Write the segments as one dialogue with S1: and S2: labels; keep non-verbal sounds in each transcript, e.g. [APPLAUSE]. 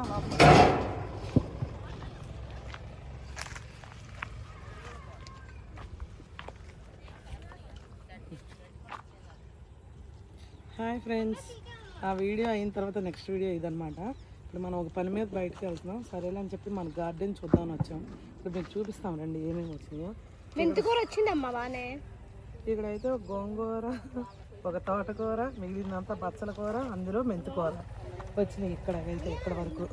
S1: Hi friends. ఆ video అయిన తర్వాత నెక్స్ట్ వీడియో ఇదనమాట ఇప్పుడు మనం ఒక పని మీద బయటకు వెళ్తున్నాం. సరేలే అని చెప్పి మన గార్డెన్ చూద్దామని వచ్చాం. ఇప్పుడు మీకు చూపిస్తాం రండి ఏమేమి వచ్చినాయో.
S2: మెంతికూర వచ్చిందమ్మా బానే.
S1: ఇక్కడైతే ఒక గోంగూర ఒక తోటకూర మిగిలినంతా బచ్చల కూర అందులో మెంతి కూర వచ్చినాయి ఇక్కడ అయితే ఇక్కడ వరకు.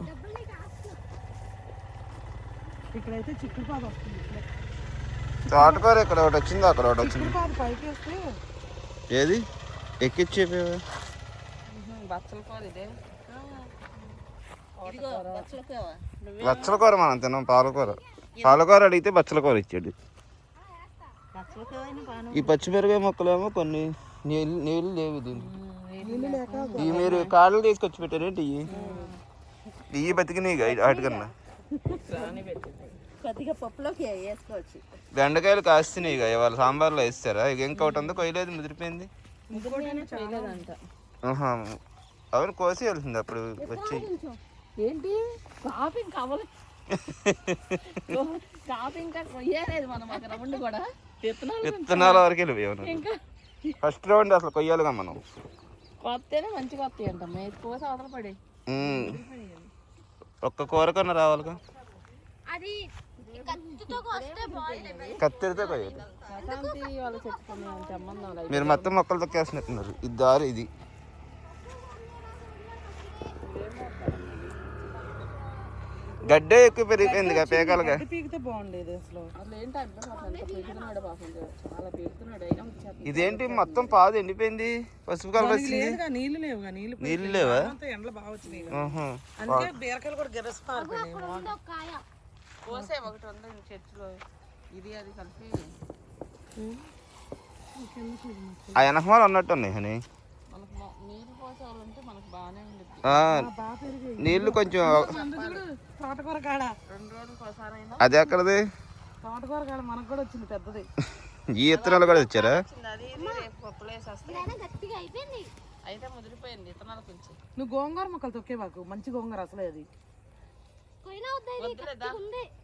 S1: ఇక్కడైతే చిక్కుడుపాదు వస్తుంది.
S3: తోటకూర ఇక్కడ ఒకటి వచ్చింది అక్కడ ఒకటి వచ్చింది.
S1: పైకి వేస్తే
S3: ఏది? ఎక్కిచ్చి
S1: బచ్చల కూర ఇదే.
S3: బచ్చల కూర. మనం తిన్నాం పాలకూర పాలకూర అడిగితే బచ్చల కూర ఇచ్చాడు ఈ పచ్చిమిరకాయ మొక్కలేమో కొన్ని నీళ్ళు నీళ్ళు లేవు దీనికి. ఈ మీరు కాళ్ళు తీసుకొచ్చి పెట్టారేంటి ఇవి ఇవి బతికినాయి వాటికన్నా బెండకాయలు కాస్తున్నాయి ఇక ఇవాళ సాంబార్లో వేస్తారా? ఇక ఇంకొకటి ఉందో? కొయ్యలేదు ముదిరిపోయింది. అవును కోసి వెళ్తుంది అప్పుడు వచ్చి.
S2: ఏంటి? కాఫీ కవలు కాఫీ ఇంకా కొయ్యలేదు మనం ఒక రౌండ్ కూడా. విత్తనాలు
S3: విత్తనాల వరకు వెళ్ళిపోయావు
S2: ఇంకా
S3: ఫస్ట్ రౌండ్ అసలు కొయ్యాలిగా మనం.
S2: కొత్తనే మంచిగా వస్తాయి అంట మేసి కోసి అవతల పడి
S3: ఉమ్. ఒక్క కూర కన్నా రావాలిగా?
S2: అది
S3: కత్తిరితే కొయ్యాలి మీరు మొత్తం మొక్కలు తొక్కేస్తున్నట్టున్నారు ఇది దారి ఇది. గడ్డే ఎక్కువ పెరిగిపోయింది కదా పేకాలుగా
S1: గడ్డి పీకితే బాగుండేది అసలు.
S2: అసలు ఏంటి అర్థం అసలు ఎంత పీకుతున్నాడు పాపం చాలా పీకుతున్నాడు. అయినా వచ్చేస్తుంది
S3: ఇదేంటి మొత్తం పాదు ఎండిపోయింది? పసుపు కలర్ వచ్చింది
S1: లేదుగా నీళ్ళు లేవుగా నీళ్ళు పోయి-
S3: నీళ్ళు లేవా?
S1: ఎండలు బాగా వచ్చినాయి
S3: ఆహా.
S1: అందుకే బీరకాయలు కూడా గెరస్తారు
S2: కోసే ఒకటి ఉంది చర్చిలో. ఇది అది కలిపి.
S3: ఆ వెనకమాల హని.
S2: నీళ్ళు
S3: కొంచెం
S1: తోటకూర కాడ.
S2: రెండు రోజులకు ఒకసారి
S3: అది ఎక్కడది?
S1: తోటకూర కాడ మనకు కూడా వచ్చింది పెద్దది.
S3: ఈ విత్తనాలు కూడా తెచ్చారా?
S2: వచ్చింది. అది రేపు పప్పులు వేసి వస్తాయి అయితే ముదిరిపోయింది విత్తనాలు కొంచెం
S1: నువ్వు గోంగూర మొక్కలు తొక్కేవాకు మంచి గోంగూర అసలు అది.
S2: వద్దులేదా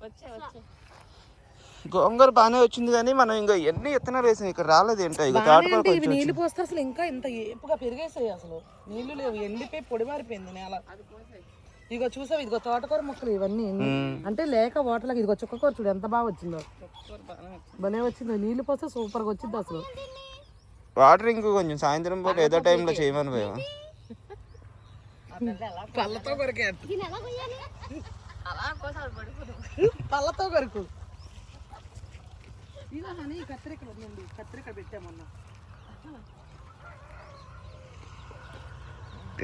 S2: వచ్చే వచ్చే.
S3: గోంగూర బాగానే వచ్చింది కానీ మనం ఇంకా ఎన్ని విత్తనాలు వేసాం? ఇక్కడ రాలేదు ఏంటో? ఇక తోటకూర
S1: ఇవి నీళ్ళు పోస్తే అసలు ఇంకా ఇంత ఏపుగా పెరిగేసాయి అసలు. నీళ్ళు లేవు. ఎండిపోయి పొడి మారిపోయింది నేల ఇదిగో చూసావు? ఇదిగో తోటకూర మొక్కలు ఇవన్నీ. అంటే లేక వాటర్లకి ఇదిగో చుక్కకూర చూడు ఎంత బాగా వచ్చిందో. భలే వచ్చిందో. నీళ్ళు పోస్తే సూపర్గా వచ్చింది అసలు.
S3: వాటర్ ఇంకో కొంచెం సాయంత్రం పూట ఏదో టైంలో చేయమని పోయావా?
S1: పళ్ళతో కొరికే పళ్ళతో కొరకు. కానీ కత్తిరికలు ఉందండి. కత్తిరిక పెట్టామన్నా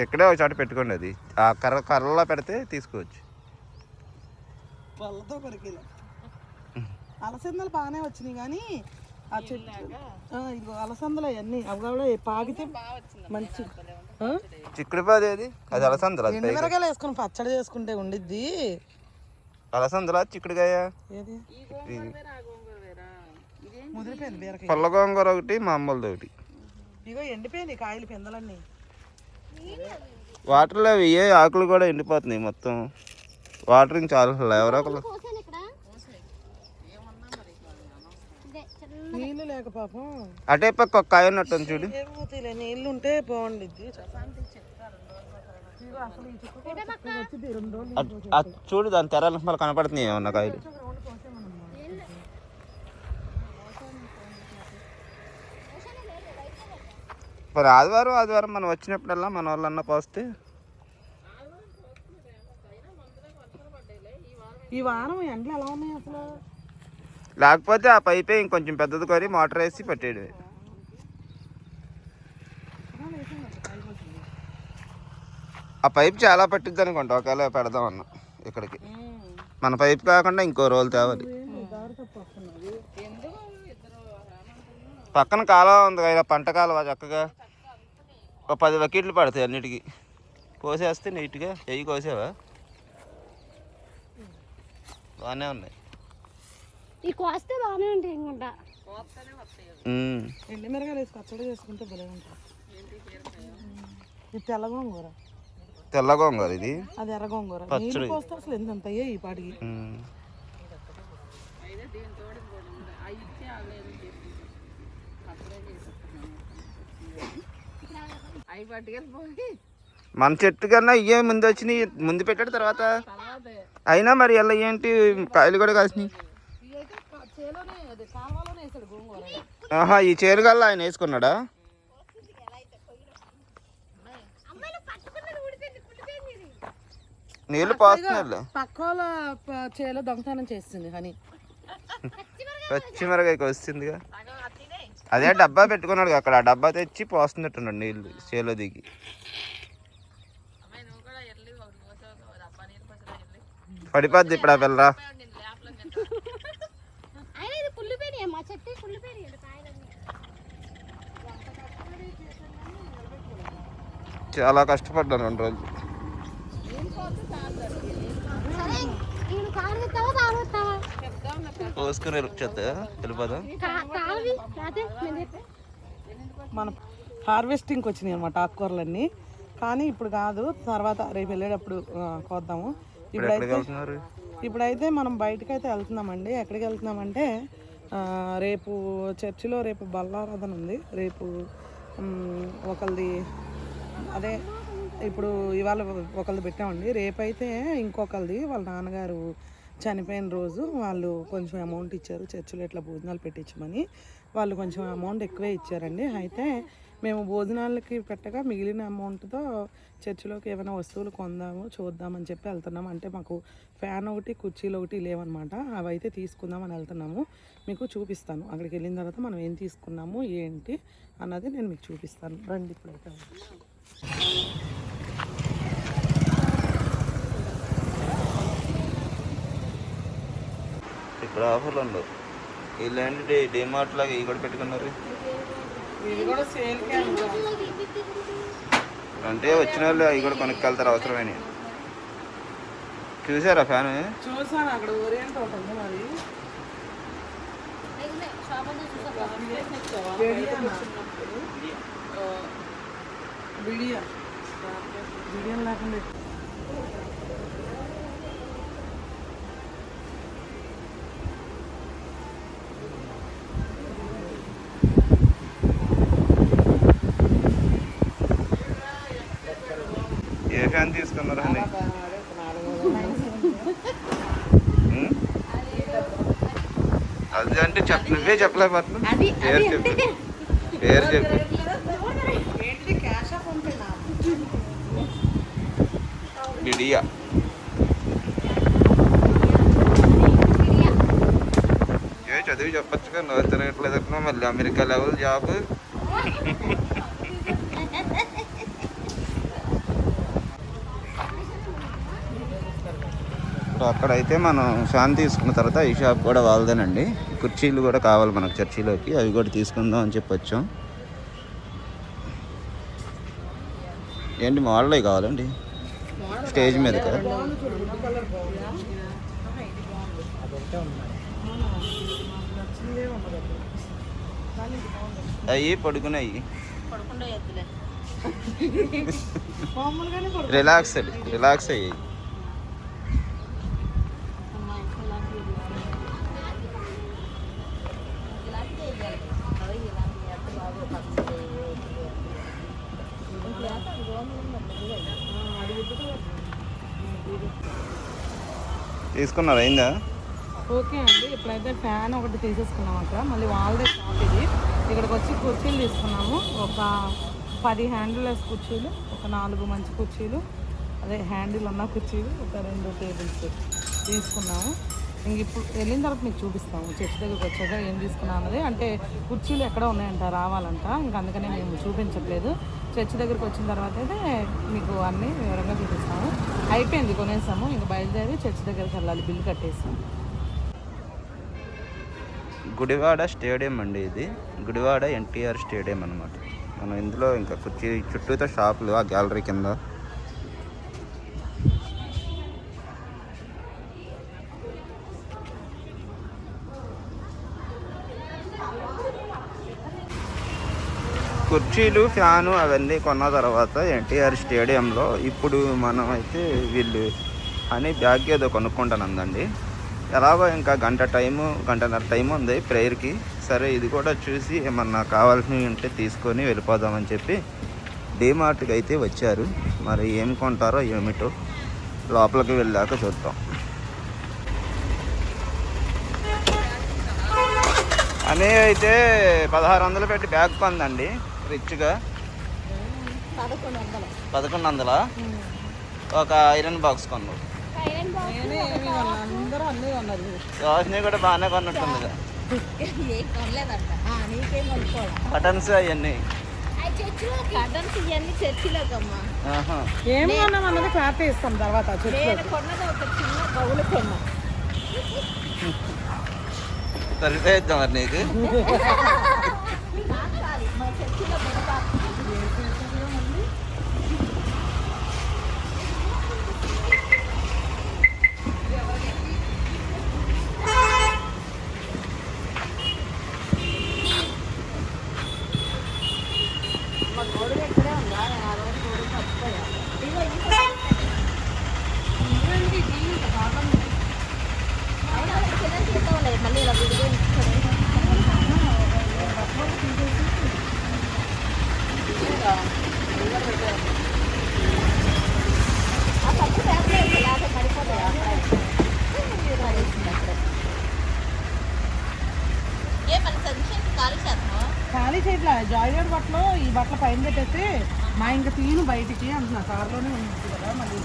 S3: ఎక్కడే ఒక చోట పెట్టుకోండి అది. ఆ కర్ర కర్రలో పెడితే తీసుకోవచ్చు.
S1: పళ్ళతో అలసందలు బాగానే వచ్చినాయి కానీ ఆ చెట్టు ఇదిగో అలసందలు అవన్నీ అవి కూడా పాగితే మంచి?
S3: చిక్కుడుపాది అది అలసందల అది పైకి.
S1: ఎండుమిరకాయలు వేసుకొని పచ్చడి చేసుకుంటే ఉండిద్ది?
S3: అలసందల చిక్కుడుకాయ?
S1: ఏది?
S2: వేరా గోంగూర వేరా? ఇదేం
S1: ముదిరిపోయింది బీరకాయ.
S3: పుల్ల గోంగూర ఒకటి మామూలుది ఒకటి.
S1: ఇగో ఎండిపోయింది కాయలు పిందలన్నీ.
S3: వాటర్లో అవి ఏ ఆకులు కూడా ఎండిపోతున్నాయి మొత్తం. వాటరింగ్ చాలా ఎవరో ఒకరు
S1: నీళ్ళు లేక పాపం.
S3: అటే పక్క ఒక కాయ ఉన్నట్టుంది చూడు.
S1: నీళ్ళు ఉంటే బాగుండిద్ది.
S3: చూడు దాని తెరాల మళ్ళీ కనపడుతున్నాయి ఏమన్నా కాయలు. మరి ఆదివారం ఆదివారం మనం వచ్చినప్పుడల్లా మన వాళ్ళన్నా పోస్తే
S1: ఈ వారం ఎండలు ఎలా ఉన్నాయి అసలు?
S3: లేకపోతే ఆ పైపే ఇంకొంచెం పెద్దది కొని మోటార్ వేసి పెట్టేయడమే. ఆ పైప్ చాలా పట్టిద్ది అనుకుంటా ఒకవేళ పెడదాం అన్న ఇక్కడికి. మన పైప్ కాకుండా ఇంకో రోజు తేవాలి. పక్కన కాలువ ఉంది కదా పంట కాలువ చక్కగా ఒక పది బకెట్లు పడతాయి అన్నిటికీ. కోసేస్తే నీట్గా ఎయ్యి కోసావా? బాగానే ఉన్నాయి.
S2: ఈ కోస్తే బాగానే ఉంటాయి వస్తాయి
S3: ఉమ్.
S1: ఎండిమిరకాయలు వేసి పచ్చడి చేసుకుంటే భలే ఉంటుంది ఇది తెల్లగోంగూర
S3: తెల్ల గోంగూర ఇది?
S1: అది ఎర్ర గోంగూర.
S3: పచ్చడి.
S1: పోస్తే అసలు ఎంత ఈ పాటికి
S3: ఉమ్.
S2: అయితే దీంతో ఇంకోటి ఉంది అవి ఇచ్చి ఆగలేదు చెప్పి అప్పుడే చేసేస్తున్నాను అవి పట్టుకెళ్ళిపోయి
S3: మన చెట్టు కన్నా ఇవే ముందు వచ్చినాయి ముందు పెట్టాడు తర్వాత? అయినా మరి ఎలా ఏంటి? కాయలు కూడా కాసినాయి. ఆహా ఈ చేరుగల్లా ఆయన వేసుకున్నాడా? నీళ్ళు పోస్తున్నారు
S1: చేలో దొంగతనం చేస్తుంది హనీ.
S3: పచ్చిమిరకాయకి వస్తుందిగా.
S2: అది
S3: డబ్బా పెట్టుకున్నాడు అక్కడ ఆ డబ్బా తెచ్చి పోస్తున్నట్టున్నాడు నీళ్ళు చేలో దిగి. పడిపోద్ది ఇప్పుడు ఆ పిల్లరా. చాలా కష్టపడ్డాను రెండు రోజులు
S4: సరే నేను కాలు ఎత్తావా తాను ఎత్తావా
S3: వెళ్ళిపోదాం.
S4: చెప్పే.
S1: మనం హార్వెస్టింగ్కి వచ్చినాయి అనమాట ఆకుకూరలన్నీ. కానీ ఇప్పుడు కాదు తర్వాత రేపు వెళ్ళేటప్పుడు కోద్దాము.
S3: ఇప్పుడు
S1: ఇప్పుడైతే
S3: ఎక్కడికి వెళ్తున్నారు?
S1: ఇప్పుడైతే మనం బయటకు అయితే వెళ్తున్నామండి. ఎక్కడికి వెళ్తున్నామంటే ఆ, రేపు చర్చిలో రేపు బల్లారాధన ఉంది. రేపు ఒకరిది అదే ఇప్పుడు ఇవాళ ఒకరిది పెట్టామండి. రేపైతే ఇంకొకరిది వాళ్ళ నాన్నగారు చనిపోయిన రోజు వాళ్ళు కొంచెం అమౌంట్ ఇచ్చారు. చర్చిలో ఇట్లా భోజనాలు పెట్టించమని వాళ్ళు కొంచెం అమౌంట్ ఎక్కువే ఇచ్చారండి. అయితే మేము భోజనాలకి పెట్టగా మిగిలిన అమౌంట్తో చర్చిలోకి ఏమైనా వస్తువులు కొందాము చూద్దామని చెప్పి వెళ్తున్నాం. అంటే మాకు ఫ్యాన్ ఒకటి కుర్చీలు ఒకటి లేవన్నమాట. అవి అయితే తీసుకుందామని వెళ్తున్నాము. మీకు చూపిస్తాను. అక్కడికి వెళ్ళిన తర్వాత మనం ఏం తీసుకున్నాము ఏంటి అన్నది నేను మీకు చూపిస్తాను. రండి ఇప్పుడైతే.
S3: ఇక్కడ ఆఫర్లు ఉండవు. వీళ్ళేంటి డిమార్ట్ లాగా ఇవి కూడా పెట్టుకున్నారు. అంటే వచ్చిన వాళ్ళు అవి కూడా కొనుక్కెళ్తారు అవసరమైన. చూసారా ఫ్యాన్?
S1: చూసాను అక్కడ ఓరియంట్ ఒకటి ఉంది మరి. బిడియా బిడియం లేకుండా
S3: ఫ్యాన్ తీసుకున్నారు అని? అది అంటే చెప్ప నువ్వే చెప్పలేకపోతున్నావు పేరు చెప్పు. పేరు చెప్పు. బిడియా ఏ చదివి చెప్పొచ్చుగా నువ్వు తిరగట్లేదు అంటున్నావు మళ్ళీ అమెరికా లెవెల్ జాబ్ ఇప్పుడు అక్కడైతే మనం ఫ్యాన్ తీసుకున్న తర్వాత ఈ షాప్ కూడా వాళ్ళదేనండి. కుర్చీలు కూడా కావాలి మనకు చర్చిలోకి. అవి కూడా తీసుకుందాం అని చెప్పొచ్చాం ఏంటి మోడల్ కావాలండి? స్టేజ్ మీద కదా అయ్యి పడుకున్నాయి రిలాక్స్ రిలాక్స్ అయ్యి. తీసుకున్నారు? అయిందా?
S1: ఓకే అండి. ఇప్పుడైతే ఫ్యాన్ ఒకటి తీసేసుకున్నాం అక్కడ మళ్ళీ వాళ్ళదే షాప్ ఇది. ఇక్కడికి వచ్చి కుర్చీలు తీసుకున్నాము. ఒక పది హ్యాండిల్స్ కుర్చీలు ఒక నాలుగు మంచి కుర్చీలు అదే హ్యాండిల్ ఉన్న కుర్చీలు ఒక రెండు టేబుల్స్ తీసుకున్నాము. ఇంక ఇప్పుడు వెళ్ళిన తర్వాత మీకు చూపిస్తాము. చర్చ్ దగ్గరికి వచ్చాక ఏం తీసుకున్నాం అన్నది. అంటే కుర్చీలు ఎక్కడ ఉన్నాయంట రావాలంట. ఇంక అందుకనే మేము చూపించట్లేదు. చర్చ్ దగ్గరికి వచ్చిన తర్వాత అయితే మీకు అన్నీ వివరంగా చూపిస్తాము. అయిపోయింది కొనేసాము. ఇంక బయలుదేరి చర్చ్ దగ్గరికి వెళ్ళాలి బిల్లు కట్టేసాము
S3: గుడివాడ స్టేడియం అండి ఇది. గుడివాడ ఎన్టీఆర్ స్టేడియం అనమాట మనం ఇందులో ఇంకా కుర్చీ చుట్టూతో షాపులు ఆ గ్యాలరీ కింద కుర్చీలు ఫ్యాను అవన్నీ కొన్న తర్వాత ఎన్టీఆర్ స్టేడియంలో ఇప్పుడు మనం అయితే వీళ్ళు అని బ్యాగ్ ఏదో కొనుక్కుంటానందండి. ఎలాగో ఇంకా గంట టైము గంటన్నర టైం ఉంది ప్రేయర్కి. సరే ఇది కూడా చూసి ఏమన్నా కావాల్సినవి ఉంటే తీసుకొని వెళ్ళిపోదామని చెప్పి డీమార్ట్కి అయితే వచ్చారు. మరి ఏం కొంటారో ఏమిటో లోపలికి వెళ్ళాక చూద్దాం. అనే అయితే పదహారు వందలు పెట్టి బ్యాగ్ కొందండి. రిచ్గా?
S4: పదకొండు వందలు.
S3: ఒక ఐరన్ బాక్స్ కొన్నావు.
S1: అన్నీ
S3: రోషిని కూడా బాగానే కొన్నట్టుంది
S4: ఏం కొనలేదంట. ఆ, నీకేం కొనుక్కోవాలి?
S3: బటన్స్ అవన్నీ.
S1: ఏం కొన్నాం అన్నది క్లారిటీ ఇస్తాం తర్వాత చెప్పు
S4: నేను కొన్నది ఒక చిన్న బౌలు కొన్నా.
S3: సరిపోయిద్దాం మరి నాకు [LAUGHS]
S4: కాదు, మా చర్చిలో బుడపాకు. మా గొడుగు ఎక్కడే ఉందా నేను ఆ రోజు గొడుగు మర్చిపోయా ఇదిగో ఈ అవునా, చిన్న చేద్దాంలే, మళ్ళీ ఇలా విడిగా ఉంచుకొని. ఆ పప్పు పేపర్ వేసి లేకపోతే పడిపోతాయి అక్కడే. పడేసింది అక్కడే. ఏ మన సంక్షేమ కాలు చేద్దామా
S1: ఖాళీ చేయట్లా జాయిడెడ్ బట్టలు ఈ బట్టలు పైన పెట్టేసి మా ఇంకా తీను బయటికి అంటున్నా. కారులోనే ఉంది కదా మళ్ళీ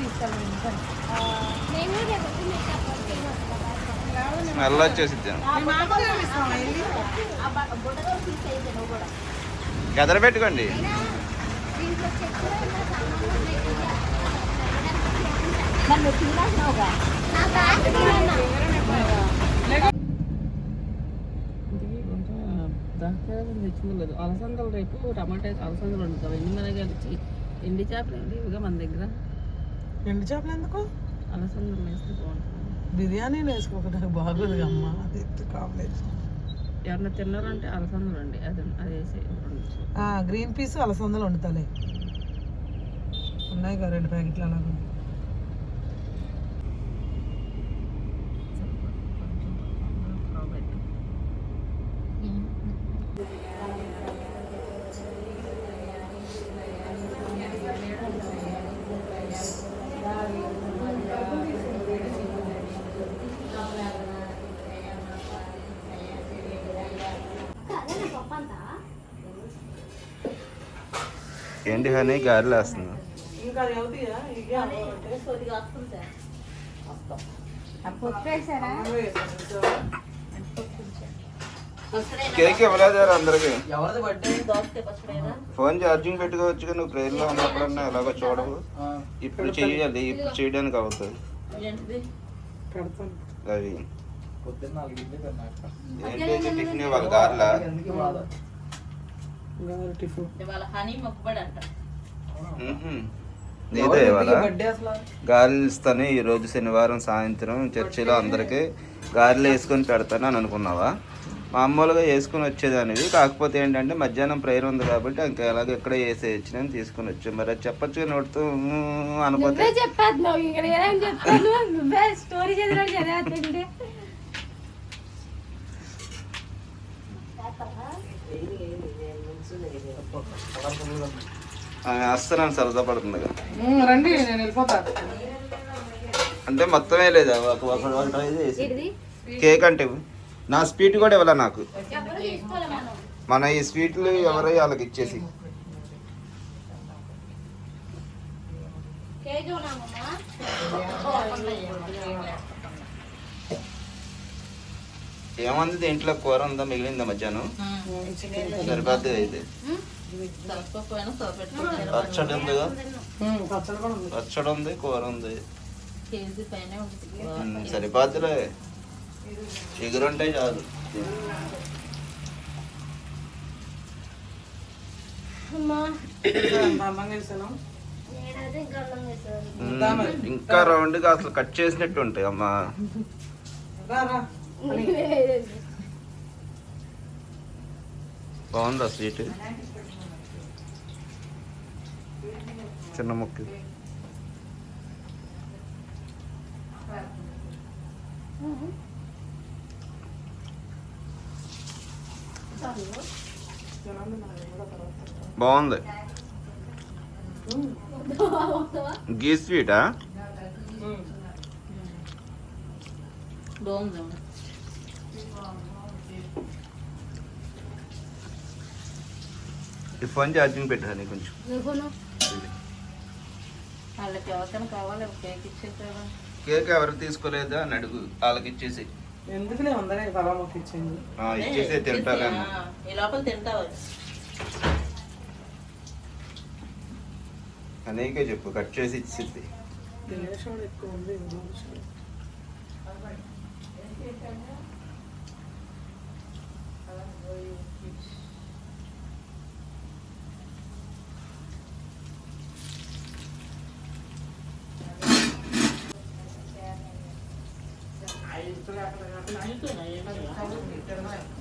S1: తీసుకెళ్ళాను
S3: స్మెల్
S4: నువ్వు కూడా.
S3: గదర పెట్టుకోండి.
S4: చెట్లు నన్ను తిన్నావుగా
S2: తెచ్చింది లేదు అలసందలు రేపు టమాటా అలసందలు వండుతాం. ఎండి మిరగాయలు చి- ఎండి చేపలు ఇవిగా మన దగ్గర.
S1: ఎండు చేపలు ఎందుకు?
S2: అలసందలు వేస్తే బాగుంటుంది.
S1: బిర్యానీ వేసుకోకుండా బాగోదు అమ్మ అది కాంబినేషన్
S2: ఎవరన్నా తిన్నారంటే అలసందలు అండి అది అది వేసి.
S1: గ్రీన్ పీస్ అలసందలు వండుతాలే. ఉన్నాయి కదా రెండు ప్యాకెట్లు అలాగా.
S3: ఏంటి హనీ?
S4: వేస్తుంది. పప్పు వేసారా
S3: కేక్ ఇవ్వలేదు అందరికి. ఫోన్ ఛార్జింగ్ పెట్టుకోవచ్చు నువ్వు ప్రేయర్లో ఉన్నప్పుడన్నా ఎలాగో చూడవు. ఇప్పుడు చెయ్యాలి ఇప్పుడు చేయడానికి అవుతుంది. అవి ఏంటి టిఫిన్ ఇవ్వాలి గారెలా
S1: గారు టిఫిన్
S4: ఇవాళ హనీ మొక్కుబడి అంట
S3: మ్మ్హ్మ్. నీదే ఇవాళ
S1: బర్త్డే అసలు?
S3: గారెలు ఇస్తాను ఈ రోజు శనివారం సాయంత్రం చర్చిలో అందరికి గారెలు వేసుకొని పెడతాను అని అనుకున్నావా? మామూలుగా వేసుకొని వచ్చేదానివి. కాకపోతే ఏంటంటే మధ్యాహ్నం ప్రేయర్ ఉంది కాబట్టి ఇంకా ఎలాగ ఎక్కడ వేసేయచ్చు నేను తీసుకొని వచ్చాను మరి అది చెప్పచ్చు నోడుతూ అనుకోతే
S4: నువ్వే చెప్పాదు నువ్వు ఇక్కడ ఏం చెప్తాను నువ్వే స్టోరీ చదివినా చదివేస్తుంది
S3: ఆమె వస్తున్నాను సరదా పడుతుంది
S1: రండి నేను వెళ్ళిపోతా.
S3: అంటే మొత్తమే లేదా కేక్ అంటే ఇవ్వు. నా స్వీట్ కూడా ఇవ్వాల నాకు?
S4: మనం?
S3: ఈ స్వీట్లు ఎవరై వాళ్ళకి ఇచ్చేసి. ఏమంది దీంట్లో కూర ఉందా మిగిలిందా మధ్యాహ్నం? సరిపోద్ది అయితే. పచ్చడి ఉందిగా
S1: పచ్చడి ఉంది.
S3: పచ్చడి ఉంది కూర ఉంది సరిపోద్దిలే. ఎగురుంటే చాలు.
S4: ఇంకా
S3: ఇంకా రౌండ్గా అసలు కట్ చేసినట్టు ఉంటాయి అమ్మా.
S1: రా రా. [LAUGHS]
S3: బాగుందా స్వీట్? చిన్న ముక్క. బాగుంది. గీ స్వీటా?
S2: బాగుంది
S3: ఈ ఫోన్ ఛార్జింగ్ పెట్టాను కొంచెం?
S2: వాళ్ళకి ఎవరికైనా కావాలి కేక్ ఇచ్చేద్దాం
S3: కేక్ ఎవరు తీసుకోలేదా అని అడుగు వాళ్ళకి ఇచ్చేసి.
S1: ఎందుకులే ఉందనే ఇచ్చింది?
S3: ఇచ్చేసే తింటారేమో
S2: ఈ లోపల తింటావు.
S3: అనేకే చెప్పు కట్ చేసి ఇచ్చింది.
S1: ఎక్కువ ఉంది.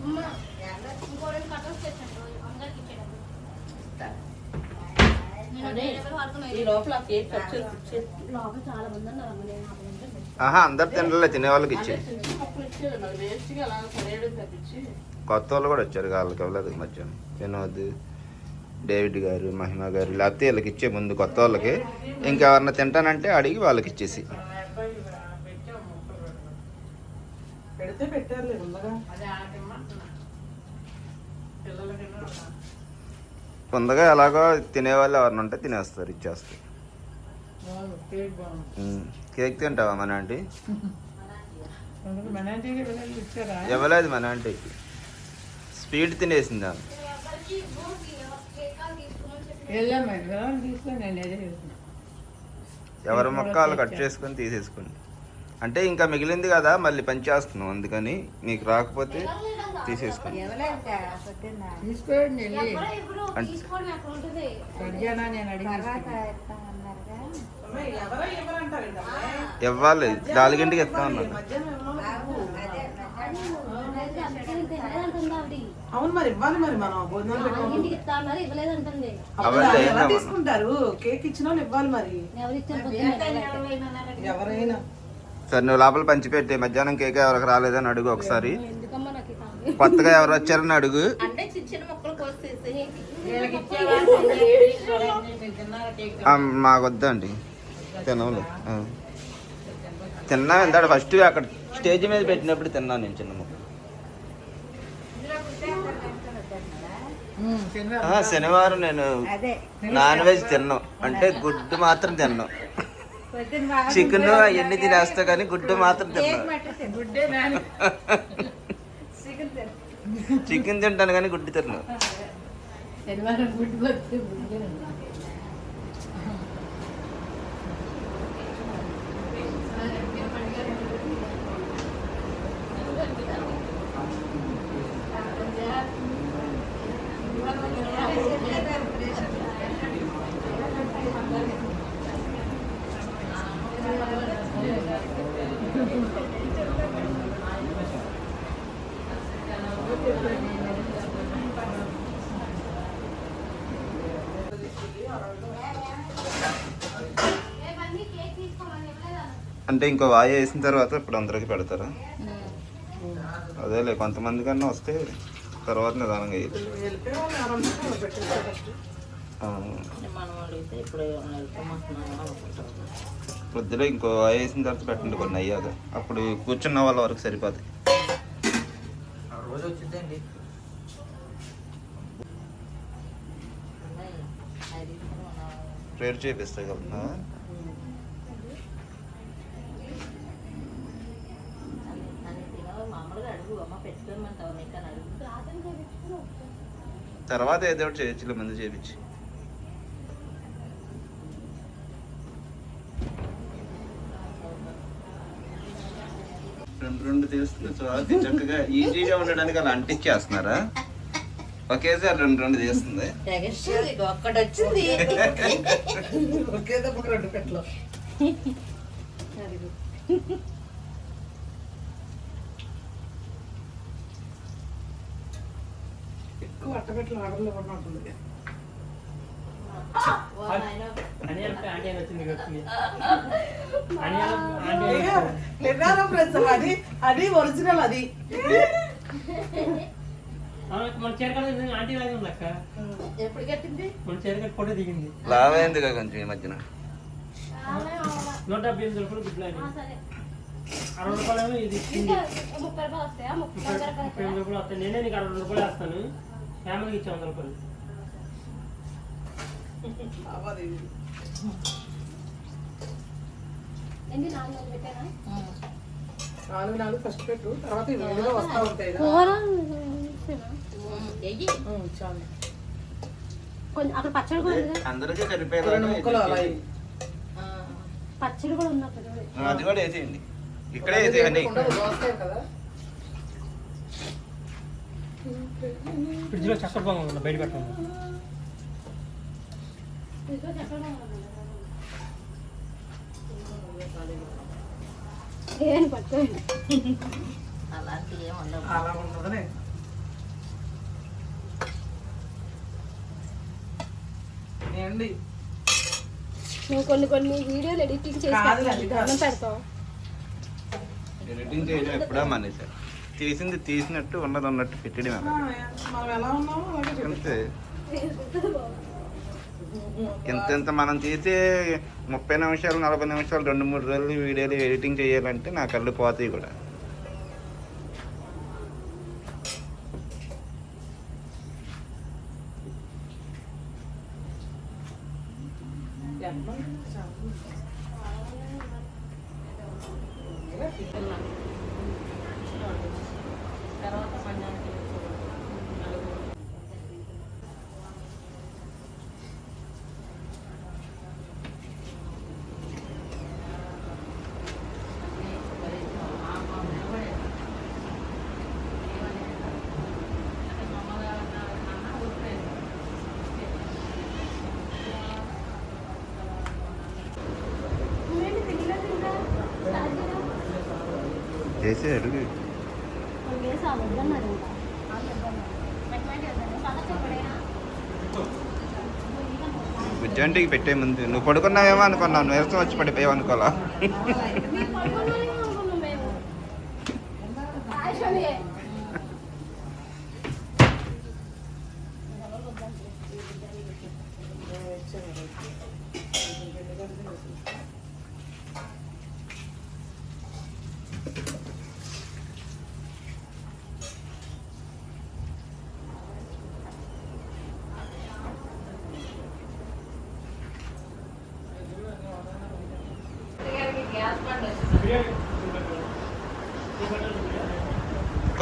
S4: అమ్మ ఇంకో రెండు కట్టలు తెచ్చాడు అందరికి ఇచ్చేటప్పుడు నేను
S2: అదే.
S4: ఎవరు వాడుకున్నాను
S2: ఈ లోపల ఆ కేక్ కట్ చేసి ఇచ్చేది
S4: లోపల చాలా మంది ఉన్నారు అమ్మ నేను అక్కడ ఉంటాను.
S3: ఆహా అందరు తినలే తినే వాళ్ళకి
S2: అంటే
S3: ఇచ్చే కొత్త వాళ్ళు కూడా వచ్చారు వాళ్ళకి ఇవ్వలేదు మధ్యాహ్నం. వినోద్ డేవిడ్ గారు మహిమ గారు లేకపోతే వీళ్ళకి ఇచ్చే ముందు కొత్త వాళ్ళకి. ఇంకెవరన్నా తింటానంటే అడిగి వాళ్ళకి ఇచ్చేసి.
S1: పెడితే పెట్టారులే
S3: కొందగా ఎలాగో తినేవాళ్ళు ఎవరిని ఉంటే తినేస్తారు ఇచ్చేస్తారు.
S2: కేక్
S3: తింటావా మన ఆంటీ? ఇవ్వలేదు మన ఆంటీకి. స్వీట్ తినేసింది? ఎవరి మొక్క వాళ్ళు కట్ చేసుకొని తీసేసుకోండి అంటే ఇంకా మిగిలింది కదా మళ్ళీ పని చేస్తున్నాం అందుకని మీకు రాకపోతే తీసేసుకోండి? ఇవ్వాలి. నాలుగింటికి ఇస్తా ఉన్నాను
S1: అవును మరి ఇవ్వాలి మరి మనం. భోజనాలు పెట్టుకుంటాం
S4: ఇంటికి ఇస్తా అన్నారు ఇవ్వలేదంటుంది.
S3: అవన్నీ
S1: ఎలా
S3: ఏందమ్మా?
S1: తీసుకుంటారు? కేక్ ఇచ్చిన వాళ్ళు ఇవ్వాలి మరి.
S4: ఎవరు ఇచ్చారు పొద్దున్న
S1: ఎవరైనా.
S3: సరే నువ్వు లోపల పంచిపెట్టి మధ్యాహ్నం కేక్ ఎవరికి రాలేదని అడుగు ఒకసారి? కొత్తగా ఎవరు వచ్చారని అడుగు. మాకు వద్దండి తినవులే. తిన్నా ఇందాక ఫస్ట్ అక్కడ స్టేజ్ మీద పెట్టినప్పుడు తిన్నాను నేను చిన్న ముక్క. శనివారం. నేను నాన్ వెజ్ తిన్నాం. అంటే గుడ్డు మాత్రం తిన్నాం. చికెన్ అవన్నీ తినేస్తా కానీ గుడ్డు మాత్రం తిన్నాం. చికెన్ తింటాను కానీ గుడ్డు తిన్నాను అంటే ఇంకో వాయి వేసిన తర్వాత ఇప్పుడు అందరికి పెడతారా? అదేలే కొంతమంది కన్నా వస్తే తర్వాత నిదానంగా వద్దులే ఇంకో వాయి వేసిన తర్వాత పెట్టండి కొన్ని అయ్యాక. అప్పుడు కూర్చున్న వాళ్ళ వరకు సరిపోతాయి. ప్రేర్ చేపిస్తాయి కదా
S2: అని తినవు మామూలుగా అడుగు అమ్మ పెట్టుకోమంటావు నీకు అని అడుగు
S4: రాత్రి తెచ్చుకుని
S3: తర్వాత ఏదో ఒకటి చేయొచ్చులే ముందు చేపించి. రెండు రెండు తీస్తుంది తర్వాత చక్కగా ఈజీగా ఉండడానికి అలా అంటించేస్తున్నారా? ఒకేసారి రెండు రెండు తీస్తుంది.
S2: ఒక్కటి వచ్చింది
S1: ఒకేదప్పుడు రెండు పెట్టలు ఎక్కువ అట్టపెట్టలు ఆర్డర్లు ఇవ్వడం ఉంటుంది
S4: ఓ నాయనా.
S1: లెనారో ఫ్రెండ్స్ అది అది ఒరిజినల్ అది
S5: మన చీరకడ ఆంటీ లాగా ఉంది అక్క.
S4: ఎప్పుడు కట్టింది?
S5: మన చీరకడ ఫోటో దిగింది.
S3: లావైందిగా కొంచెం ఈ మధ్యన.
S5: నూట డెబ్బై ఎనిమిది రూపాయలు గుడ్లు అరవై రూపాయలు ఇది
S4: ముప్పై వస్తాయా? రూపాయలు
S5: వస్తాయి? నేనే నీకు అరవై రూపాయలు వేస్తాను. ఫ్యామిలీకి ఇచ్చే వంద రూపాయలు.
S4: నాలుగు
S1: నాలుగు ఫస్ట్ పెట్టు. తర్వాత ఇవి వస్తా ఉంటాయి చాలు.
S4: కొంచెం అక్కడ పచ్చడి కూడా.
S3: అందరికీ
S1: రెండు ముక్కలు అలా.
S4: పచ్చడి కూడా
S3: ఆ, అది కూడా వేసేయండి. ఇక్కడే వేసేయండి.
S1: కదా.
S5: ఫ్రిడ్జ్లో చక్కెర పొంగల్ ఉంది? బయట పెట్టండి.
S4: ఏం
S1: అలా
S4: నువ్వు కొన్ని కొన్ని వీడియోలు ఎడిటింగ్ చేసి పెడతావు.
S3: ఎడిటింగ్ చేయడం ఎప్పుడో మానేశారు? తీసింది తీసినట్టు ఉన్నది ఉన్నట్టు పెట్టడం
S1: మనం ఎలా ఉన్నామో
S3: అంతే. ఇంత ఇంత మనం తీసే ముప్పై నిమిషాలు నలభై నిమిషాలు రెండు మూడు రోజులు వీడియోలు ఎడిటింగ్ చేయాలంటే నా కళ్ళు పోతాయి కూడా
S1: ఎట్లా? చాలు. ఇలా తిన్నాను.
S2: తర్వాత మధ్యాహ్నం నలుగురు
S4: నువ్వేంటి తినలేదు ఇంకా? స్టార్ట్ చేయరా?
S3: చేసే అడుగు
S4: వాళ్ళు వేసి ఆ వద్దన్నారు ఇంకా. వాళ్ళు వద్దన్నారు. పెట్టమంటే వద్దన్నారు. ఎప్పుడైనా.
S3: బుజ్జంటికి పెట్టే ముందు. నువ్వు పడుకున్నావేమో అనుకున్నావు నీరసం వచ్చి పడిపోయావు అనుకోవాలా? [LAUGHS] [LAUGHS]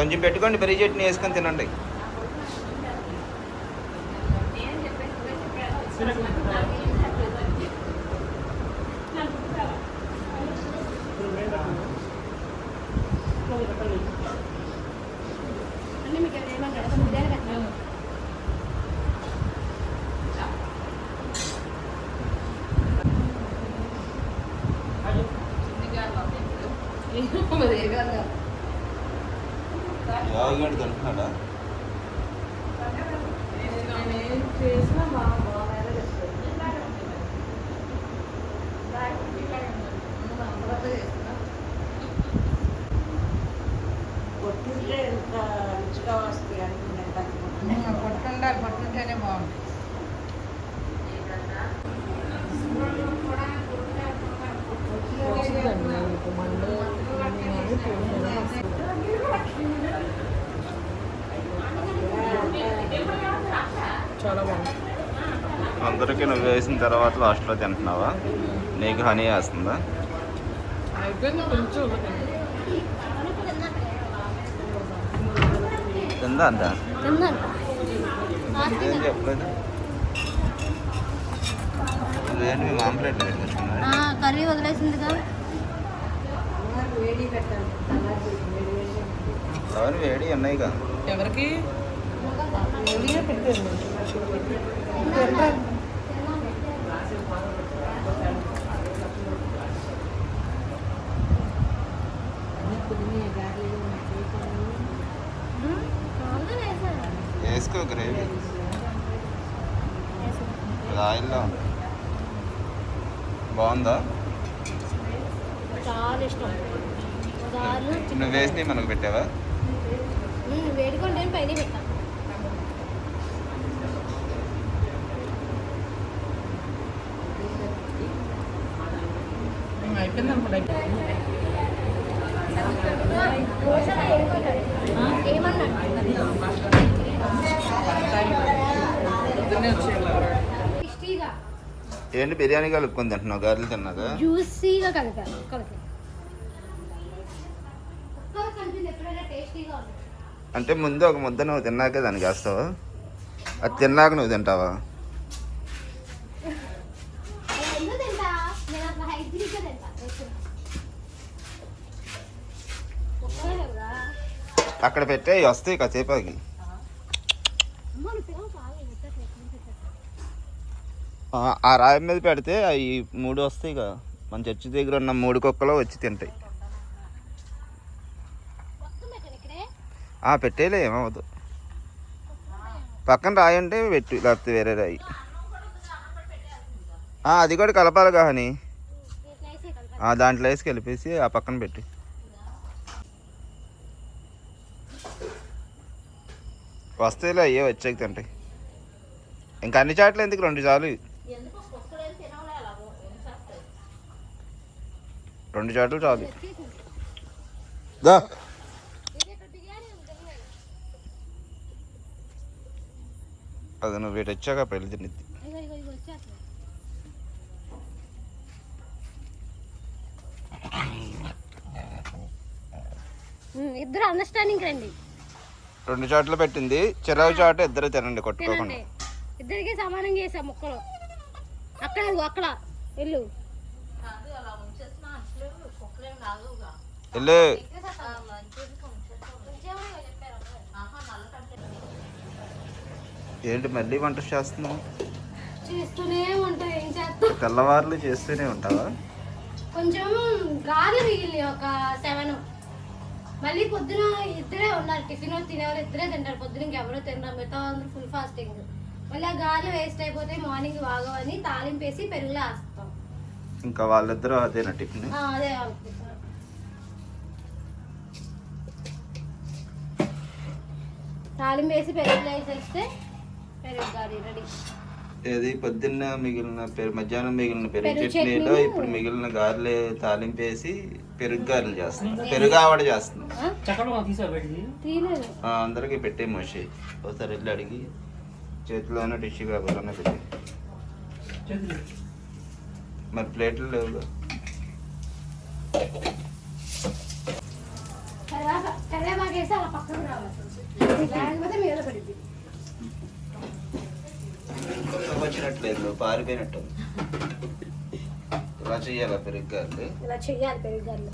S3: కొంచెం పెట్టుకోండి పెరిగి చట్నీ వేసుకొని తినండి
S2: నేను చెప్పేసి నువ్వే చెప్పాను
S4: అంటే మీకు ఏమన్నా బిర్యానీ పెట్టాను
S2: మరి ఏ గారు
S3: తింటున్నాడా
S1: నేనేం చేసినా మా బాగానే చెప్తాను
S2: కొట్టుంటే ఎంత రుచిగా వస్తాయి అనుకున్నాను బాగుంటుంది
S3: అందరికీ నువ్వు వేసిన తర్వాత లాస్ట్లో తింటున్నావా? నీకు హనీ వేస్తుందా?
S1: అయిపోయింది కొంచెం
S3: తిందా చెప్పలేదు? మామ పెట్టుకొచ్చుకున్నా
S4: కర్రీ వదిలేసిందిగా.
S2: వేడి
S3: వేడి ఉన్నాయిగా
S1: ఎవరికి?
S3: ఆయిల్లో బాగుందా? నువ్వు వేసి మనకు పెట్టావా? ఏంటి బిర్యానీ కలుపుకొని తింటున్నావు గారెలు తిన్నాక
S4: జ్యూసీగా కలిపారు కలిపి ఒక్కగా కలిపింది ఎప్పుడైనా టేస్టీగా ఉంటుంది.
S3: అంటే ముందు ఒక ముద్ద నువ్వు తిన్నాకే దానికి వేస్తావా? అది తిన్నాక నువ్వు తింటావా? అక్కడ పెట్టే వస్తాయి కాసేపాకి
S4: అమ్మ నువ్వు పిల్లలు బాగా పెట్టట్లేదు
S3: ఆ, రాయి మీద పెడితే అవి మూడు వస్తాయి కదా. మన చర్చి దగ్గర ఉన్న మూడు కుక్కలు వచ్చి తింటాయి. ఆ పెట్టేలే ఏమవుతుంది పక్కన రాయి ఉంటే పెట్టు లేకపోతే వేరే రాయి. అది కూడా కలపాలి కానీ దాంట్లో వేసి కలిపేసి ఆ పక్కన పెట్టు. వస్తాయిలే అయ్యే వచ్చాక తింటాయి. ఇంకా అన్ని చాట్లు ఎందుకు? రెండు చాలు. రెండు చాట్లు చాలు. దా. అది నువ్వు వీటి వచ్చాక తినిద్ది.
S4: ఇగో వచ్చేస్తుంది ఇద్దరు అండర్స్టాండింగ్ రండి.
S3: రెండు చాట్లు పెట్టింది. చిరాకు చాటు ఇద్దరు తినండి కొట్టుకోకుండా.
S4: ఇద్దరికి సమానంగా చేసా ముక్కలు అక్కడ అక్కడ. వెళ్ళు.
S3: వెళ్ళు. ఏంటి మళ్ళీ వంట చేస్తున్నావు?
S4: చేస్తూనే ఏం చేస్తాం
S3: తెల్లవారులు చేస్తూనే ఉంటావా?
S4: కొంచెం గాలి మిగిలినాయి ఒక సెవెన్ మళ్ళీ పొద్దున ఇద్దరే ఉన్నారు టిఫిన్ తినేవారు ఇద్దరే తింటారు. పొద్దున ఇంకెవరో తింటారు మిగతా అందరూ ఫుల్ ఫాస్టింగ్ మళ్ళీ ఆ గాలి వేస్ట్ అయిపోతే మార్నింగ్ బాగోవని తాలింపు వేసి పెరుగులో వేస్తాం
S3: ఇంకా వాళ్ళిద్దరూ అదేనా టిఫిన్?
S4: అదే తాలింపు వేసి పెరుగులో వేసేస్తే పెరుగు గాలి రెడీ
S3: ఏది? పొద్దున్న మిగిలిన పెరుగు మధ్యాహ్నం మిగిలిన పెరుగు
S4: పెరుగు
S3: చట్నీలో ఇప్పుడు మిగిలిన గారెలు తాలింపేసి పెరుగు గారెలు చేస్తుంది పెరుగు ఆవిడ చేస్తుంది అందరికీ పెట్టే మోషి ఒకసారి వెళ్ళి అడిగి చేతిలోనే టిష్యూ పేపర్లోనే పెట్టి.
S5: చేతులు.
S3: మరి ప్లేట్లు లేవు
S4: తర్వాత కరివేపాకు వేసి అలా పక్కకు రావాలి లేకపోతే మీద పడింది
S3: వచ్చినట్లేదు పారిపోయినట్టు ఇలా చెయ్యాలా పెరుగు గారెలు?
S4: ఇలా చెయ్యాలి పెరుగు గారెలు.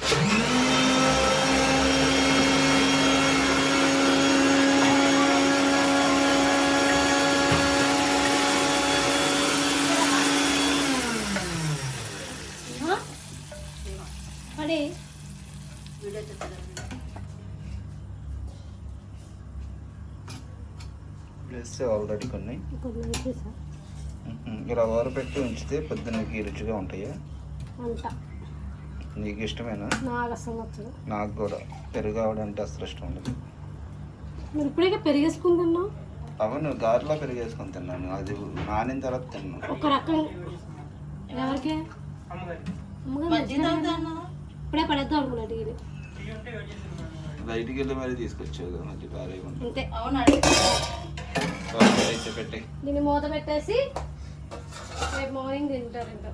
S4: ఆ? మరి?
S3: ప్లస్ ఆల్రెడీ కొన్ని
S4: కొన్ని.
S3: ఇలా ఊర పెట్టి ఉంచితే పొద్దున్నకి రుచిగా ఉంటాయా? నీకు ఇష్టమేనా?
S4: నాకు
S3: కూడా. పెరుగు ఆవిడ అంటే అసలు ఇష్టం ఉండదు.
S4: మీరు ఇప్పుడే పెరిగేసుకుంటున్నాం
S3: అవును గారెలో పెరుగు వేసుకొని తిన్నాను అది నానిన తర్వాత తిన్నాను
S4: ఒక రకం. ఎవరికి? ఇప్పుడే పడేద్దాం
S3: బయటికి వెళ్ళి మరీ తీసుకొచ్చావు కదా మధ్య పారేయకుండా
S4: అంతే.
S3: ఓకే, అయితే పెట్టే.
S4: దీన్ని మూత పెట్టేసి రేపు మార్నింగ్ తింటారు ఇంకా.